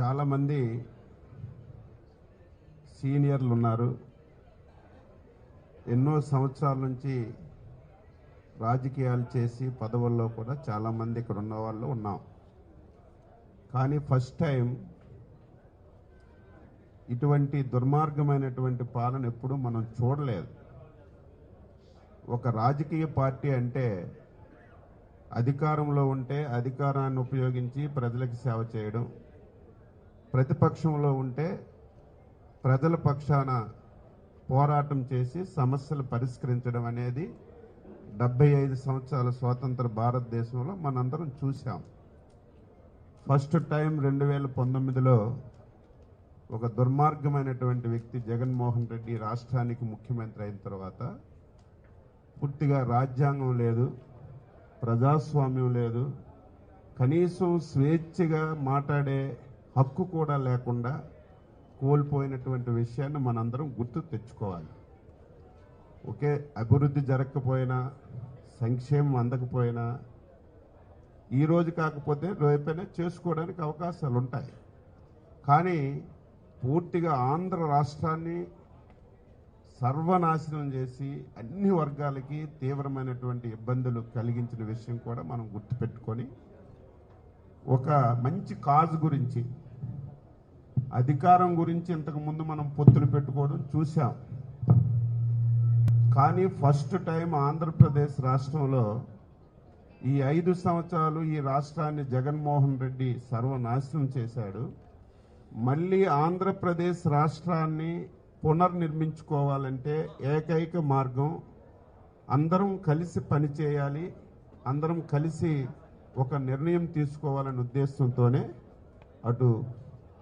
చాలామంది సీనియర్లు ఉన్నారు ఎన్నో సంవత్సరాల నుంచి రాజకీయాలు చేసి పదవుల్లో కూడా చాలామంది ఇక్కడ ఉన్న వాళ్ళు ఉన్నాం. కానీ ఫస్ట్ టైం ఇటువంటి దుర్మార్గమైనటువంటి పాలన ఎప్పుడూ మనం చూడలేదు. ఒక రాజకీయ పార్టీ అంటే అధికారంలో ఉంటే అధికారాన్ని ఉపయోగించి ప్రజలకు సేవ చేయడం ప్రతిపక్షంలో ఉంటే ప్రజల పక్షాన పోరాటం చేసి సమస్యలు పరిష్కరించడం అనేది డెబ్బై ఐదు సంవత్సరాల స్వాతంత్ర భారతదేశంలో మనందరం చూసాం ఫస్ట్ టైం రెండు వేల పంతొమ్మిదిలో ఒక దుర్మార్గమైనటువంటి వ్యక్తి జగన్మోహన్ రెడ్డి రాష్ట్రానికి ముఖ్యమంత్రి అయిన తర్వాత పూర్తిగా రాజ్యాంగం లేదు ప్రజాస్వామ్యం లేదు. కనీసం స్వేచ్ఛగా మాట్లాడే హక్కు కూడా లేకుండా కోల్పోయినటువంటి విషయాన్ని మనందరం గుర్తు తెచ్చుకోవాలి. ఒకే అభివృద్ధి జరగకపోయినా సంక్షేమం అందకపోయినా ఈరోజు కాకపోతే రేపైనా చేసుకోవడానికి అవకాశాలు ఉంటాయి. కానీ పూర్తిగా ఆంధ్ర రాష్ట్రాన్ని సర్వనాశనం చేసి అన్ని వర్గాలకి తీవ్రమైనటువంటి ఇబ్బందులు కలిగించిన విషయం కూడా మనం గుర్తుపెట్టుకొని ఒక మంచి కాజ్ గురించి అధికారం గురించి ఇంతకుముందు మనం పొత్తులు పెట్టుకోవడం చూసాం కానీ ఫస్ట్ టైం ఆంధ్రప్రదేశ్ రాష్ట్రంలో ఈ ఐదు సంవత్సరాలు ఈ రాష్ట్రాన్ని జగన్మోహన్ రెడ్డి సర్వనాశనం చేశాడు. మళ్ళీ ఆంధ్రప్రదేశ్ రాష్ట్రాన్ని పునర్నిర్మించుకోవాలంటే ఏకైక మార్గం అందరం కలిసి పనిచేయాలి అందరం కలిసి ఒక నిర్ణయం తీసుకోవాలనే ఉద్దేశంతోనే అటు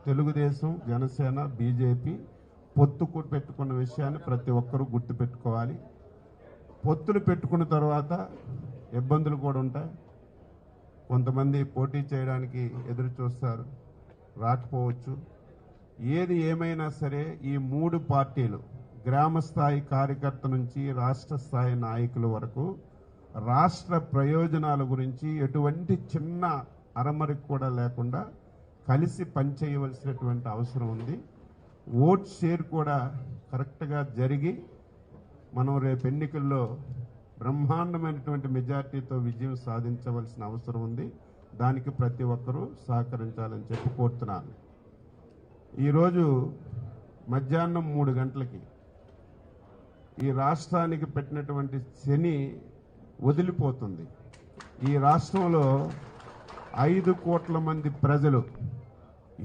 తెలుగుదేశం జనసేన బీజేపీ పొత్తు పెట్టుకున్న విషయాన్ని ప్రతి ఒక్కరూ గుర్తుపెట్టుకోవాలి పొత్తులు పెట్టుకున్న తర్వాత ఇబ్బందులు కూడా ఉంటాయి. కొంతమంది పోటీ చేయడానికి ఎదురు చూస్తారు. రాకపోవచ్చు. ఏది ఏమైనా సరే ఈ మూడు పార్టీలు గ్రామ స్థాయి కార్యకర్త నుంచి రాష్ట్ర స్థాయి నాయకుల వరకు రాష్ట్ర ప్రయోజనాల గురించి ఎటువంటి చిన్న అరమరికి కూడా లేకుండా కలిసి పనిచేయవలసినటువంటి అవసరం ఉంది. ఓట్ షేర్ కూడా కరెక్ట్గా జరిగి మనం రేపు ఎన్నికల్లో బ్రహ్మాండమైనటువంటి మెజార్టీతో విజయం సాధించవలసిన అవసరం ఉంది. దానికి ప్రతి ఒక్కరూ సహకరించాలని చెప్పి కోరుతున్నాను. ఈరోజు మధ్యాహ్నం మూడు గంటలకి ఈ రాష్ట్రానికి పెట్టినటువంటి శని వదిలిపోతుంది. ఈ రాష్ట్రంలో ఐదు కోట్ల మంది ప్రజలు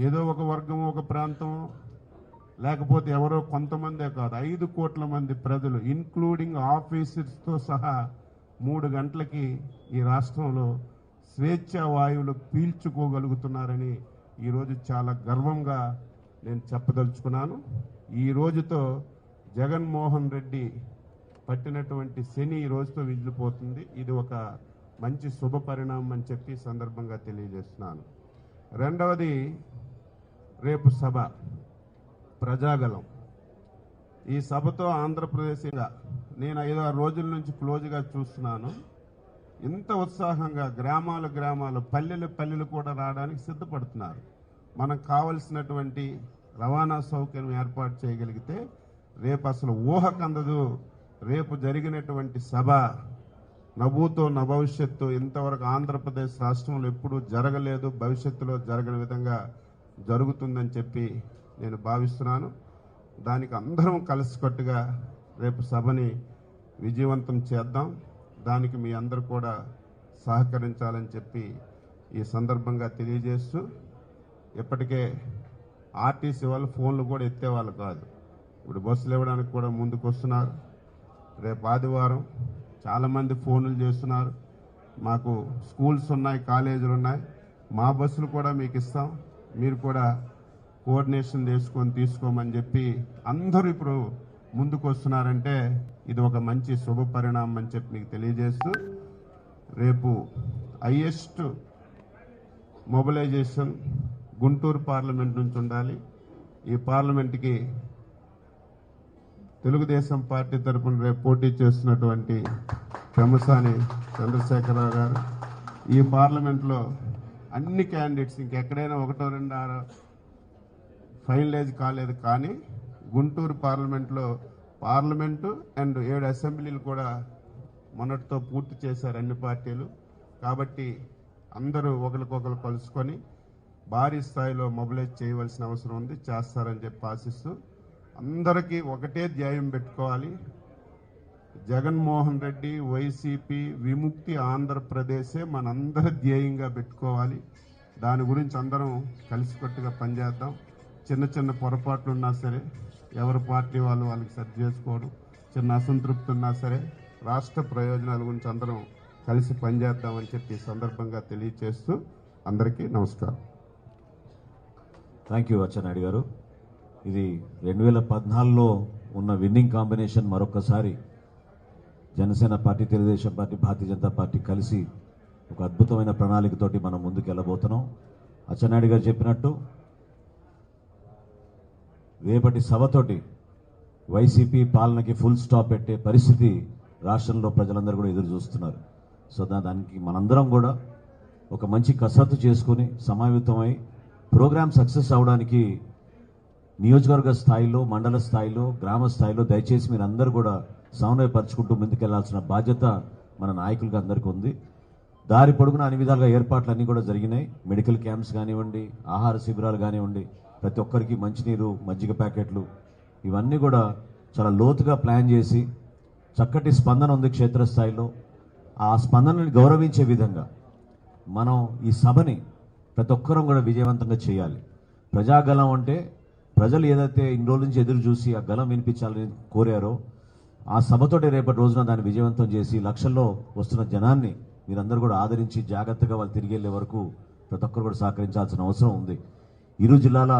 ఏదో ఒక వర్గం ఒక ప్రాంతం లేకపోతే ఎవరో కొంతమందే కాదు ఐదు కోట్ల మంది ప్రజలు ఇన్క్లూడింగ్ ఆఫీసర్స్తో సహా మూడు గంటలకి ఈ రాష్ట్రంలో స్వేచ్ఛ వాయువులు పీల్చుకోగలుగుతున్నారని ఈరోజు చాలా గర్వంగా నేను చెప్పదలుచుకున్నాను. ఈ రోజుతో జగన్మోహన్ రెడ్డి పట్టినటువంటి శని ఈ రోజుతో విదిలిపోతుంది. ఇది ఒక మంచి శుభ పరిణామం అని చెప్పి సందర్భంగా తెలియజేస్తున్నాను. రెండవది రేపు సభ ప్రజాగలం ఈ సభతో ఆంధ్రప్రదేశ్ నేను ఐదు ఆరు రోజుల నుంచి క్లోజ్గా చూస్తున్నాను. ఇంత ఉత్సాహంగా గ్రామాలు గ్రామాలు పల్లెలు పల్లెలు కూడా రావడానికి సిద్ధపడుతున్నారు. మనకు కావలసినటువంటి రవాణా సౌకర్యం ఏర్పాటు చేయగలిగితే రేపు అసలు ఊహకందదు రేపు జరిగినటువంటి సభ నవ్వుతో నా భవిష్యత్తు ఇంతవరకు ఆంధ్రప్రదేశ్ రాష్ట్రంలో ఎప్పుడూ జరగలేదు. భవిష్యత్తులో జరగని విధంగా జరుగుతుందని చెప్పి నేను భావిస్తున్నాను. దానికి అందరం కలిసికట్టుగా రేపు సభని విజయవంతం చేద్దాం. దానికి మీ అందరూ కూడా సహకరించాలని చెప్పి ఈ సందర్భంగా తెలియజేస్తూ ఇప్పటికే ఆర్టీసీ వాళ్ళు ఫోన్లు కూడా ఎత్తేవాళ్ళు కాదు. ఇప్పుడు బస్సులు ఇవ్వడానికి కూడా ముందుకు వస్తున్నారు రేపు ఆదివారం చాలామంది ఫోన్లు చేస్తున్నారు. మాకు స్కూల్స్ ఉన్నాయి కాలేజీలు ఉన్నాయి. మా బస్సులు కూడా మీకు ఇస్తాం. మీరు కూడా కోఆర్డినేషన్ చేసుకొని తీసుకోమని చెప్పి అందరూ ఇప్పుడు ముందుకు వస్తున్నారంటే ఇది ఒక మంచి శుభ పరిణామం అని చెప్పి మీకు తెలియజేస్తూ రేపు హయ్యెస్ట్ మొబిలైజేషన్ గుంటూరు పార్లమెంట్ నుంచి ఉండాలి. ఈ పార్లమెంట్కి తెలుగుదేశం పార్టీ తరపున రేపు పోటీ చేస్తున్నటువంటి పెమసాని చంద్రశేఖరరావు గారు. ఈ పార్లమెంట్లో అన్ని క్యాండిడేట్స్ ఇంకెక్కడైనా ఒకటో రెండు ఆరో ఫైనలైజ్ కాలేదు కానీ గుంటూరు పార్లమెంట్లో పార్లమెంటు అండ్ ఏడు అసెంబ్లీలు కూడా మొన్నటితో పూర్తి చేశారు అన్ని పార్టీలు. కాబట్టి అందరూ ఒకరికొకరు కలుసుకొని భారీ స్థాయిలో మొబిలైజ్ చేయవలసిన అవసరం ఉంది చేస్తారని చెప్పి ఆశిస్తూ అందరికీ ఒకటే ధ్యేయం పెట్టుకోవాలి. జగన్మోహన్ రెడ్డి వైసీపీ విముక్తి ఆంధ్రప్రదేశే మనందరి ధ్యేయంగా పెట్టుకోవాలి. దాని గురించి అందరం కలిసికట్టుగా పనిచేద్దాం. చిన్న చిన్న పొరపాట్లు ఉన్నా సరే ఎవరి పార్టీ వాళ్ళు వాళ్ళకి సరి చేసుకోవడం చిన్న అసంతృప్తి ఉన్నా సరే రాష్ట్ర ప్రయోజనాల గురించి అందరం కలిసి పనిచేద్దామని చెప్పి సందర్భంగా తెలియచేస్తూ అందరికీ నమస్కారం. థ్యాంక్ యూ అచ్చెన్నాయుడు గారు. ఇది రెండు వేల పద్నాలుగులో ఉన్న విన్నింగ్ కాంబినేషన్ మరొకసారి Janasena party Telugu Desam party Bharatiya Janata party కలిసి ఒక అద్భుతమైన ప్రణాళికతోటి మనం ముందుకు వెళ్ళబోతున్నాం. అచ్చెన్నాయుడు గారు చెప్పినట్టు రేపటి సభతోటి వైసీపీ పాలనకి ఫుల్ స్టాప్ పెట్టే పరిస్థితి రాష్ట్రంలో ప్రజలందరూ కూడా ఎదురు చూస్తున్నారు. సో దానికి మనందరం కూడా ఒక మంచి కసరత్తు చేసుకుని సమావేతమై ప్రోగ్రామ్ సక్సెస్ అవడానికి నియోజకవర్గ స్థాయిలో మండల స్థాయిలో గ్రామ స్థాయిలో దయచేసి మీరు అందరూ కూడా సమన్వయపరచుకుంటూ ముందుకెళ్ళాల్సిన బాధ్యత మన నాయకులకు అందరికీ ఉంది. దారి పొడుగున అన్ని విధాలుగా ఏర్పాట్లు అన్నీ కూడా జరిగినాయి. మెడికల్ క్యాంప్స్ కానివ్వండి ఆహార శిబిరాలు కానివ్వండి ప్రతి ఒక్కరికి మంచినీరు మజ్జిగ ప్యాకెట్లు ఇవన్నీ కూడా చాలా లోతుగా ప్లాన్ చేసి చక్కటి స్పందన ఉంది క్షేత్రస్థాయిలో. ఆ స్పందనని గౌరవించే విధంగా మనం ఈ సభని ప్రతి ఒక్కరం కూడా విజయవంతంగా చేయాలి. ప్రజాగలం అంటే ప్రజలు ఏదైతే ఇన్ని రోజుల నుంచి ఎదురు చూసి ఆ గలం వినిపించాలని కోరారో ఆ సభతోటి రేపటి రోజున దాన్ని విజయవంతం చేసి లక్షల్లో వస్తున్న జనాన్ని మీరందరూ కూడా ఆదరించి జాగ్రత్తగా వాళ్ళు తిరిగి వెళ్ళే వరకు ప్రతి ఒక్కరు కూడా సహకరించాల్సిన అవసరం ఉంది. ఇరు జిల్లాల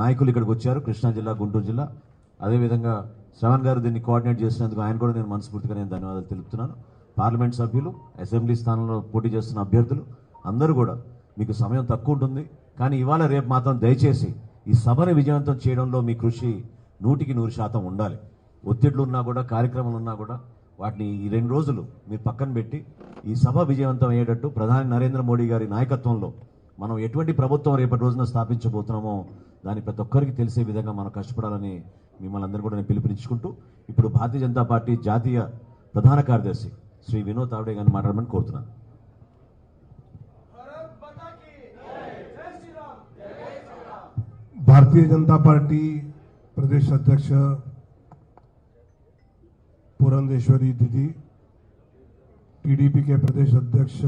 నాయకులు ఇక్కడికి వచ్చారు. కృష్ణా జిల్లా గుంటూరు జిల్లా. అదేవిధంగా శ్రవణ్ గారు దీన్ని కోఆర్డినేట్ చేసినందుకు ఆయన కూడా నేను మనస్ఫూర్తిగా నేను ధన్యవాదాలు తెలుపుతున్నాను. పార్లమెంట్ సభ్యులు అసెంబ్లీ స్థానంలో పోటీ చేస్తున్న అభ్యర్థులు అందరూ కూడా మీకు సమయం తక్కువ ఉంటుంది. కానీ ఇవాళ రేపు మాత్రం దయచేసి ఈ సభను విజయవంతం చేయడంలో మీ కృషి నూటికి నూరు శాతం ఉండాలి. ఒత్తిడ్లు ఉన్నా కూడా కార్యక్రమాలు ఉన్నా కూడా వాటిని ఈ రెండు రోజులు మీరు పక్కన పెట్టి ఈ సభ విజయవంతం అయ్యేటట్టు ప్రధాని నరేంద్ర మోడీ గారి నాయకత్వంలో మనం ఎటువంటి ప్రభుత్వం రేపటి రోజున స్థాపించబోతున్నామో దాని ప్రతి ఒక్కరికి తెలిసే విధంగా మనం కష్టపడాలని మిమ్మల్ని అందరూ కూడా నేను పిలుపునిచ్చుకుంటూ ఇప్పుడు భారతీయ జనతా పార్టీ జాతీయ ప్రధాన కార్యదర్శి శ్రీ వినోద్ తావడే గారిని మాట్లాడమని కోరుతున్నాను. भारतीय जनता पार्टी प्रदेश अध्यक्ष पुरंदेश्वरी दीदी, टीडीपी के प्रदेश अध्यक्ष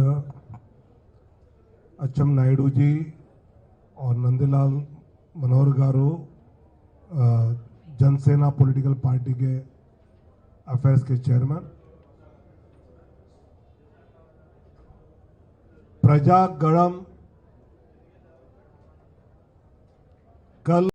अच्चम नायडू जी और नंदीलाल मनोहर गारो जनसेना पॉलिटिकल पार्टी के अफेयर्स के चेयरमैन। प्रजा गणम कल